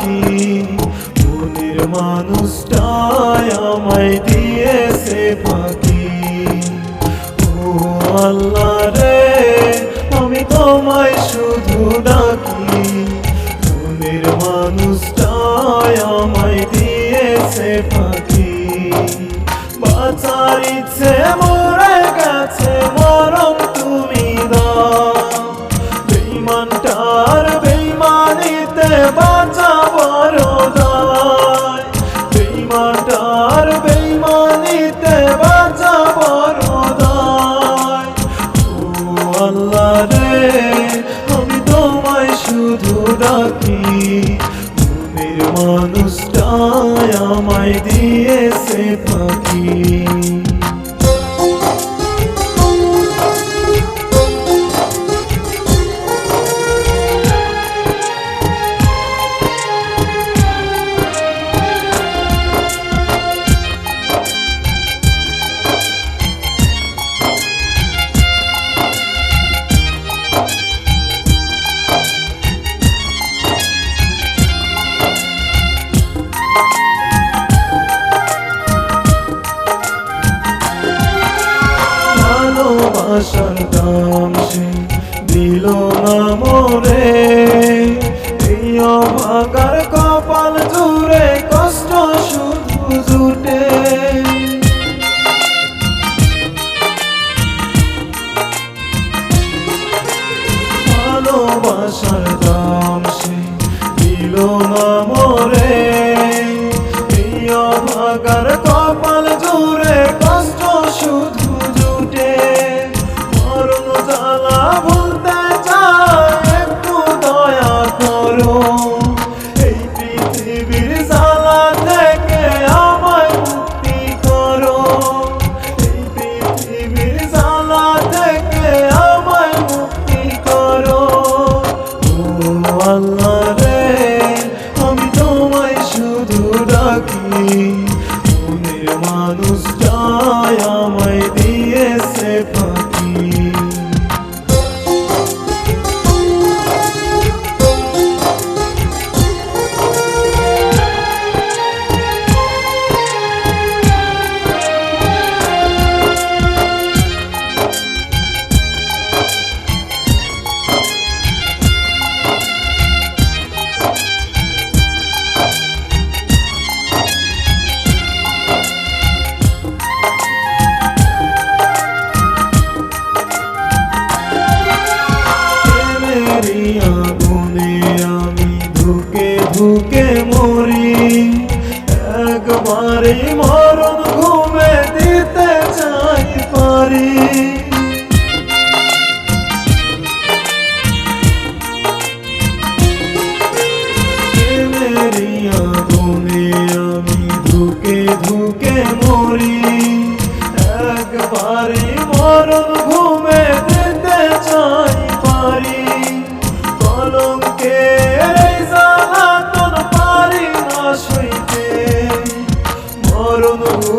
ডাকি মনের মানুষটাই আমায় দিয়েছে পাখি ও আল্লাহ রে, আমি তোমায় শুধু ডাকি। মনের মানুষটাই আমায় দিয়েছে ফাঁকি। বাঁচার ইচ্ছে মরে গেছে মরম তুমি দাও। বেইমানিতে বাঁচা বড় দায় বেইমানটার বেইমানিতে বাঁচা বড় দায় আল্লাহ রে, আমি তোমায় শুধু ডাকি। মনের মানুষটাই আমায় দিয়েছে ফাঁকি। দাম সে দিল না মোরে এই অভাগার কপাল জুড়ে কষ্ট শুধু জুটে। ভালোবাসার দাম সে দিল না মোরে মনের মরি একবারে মরণ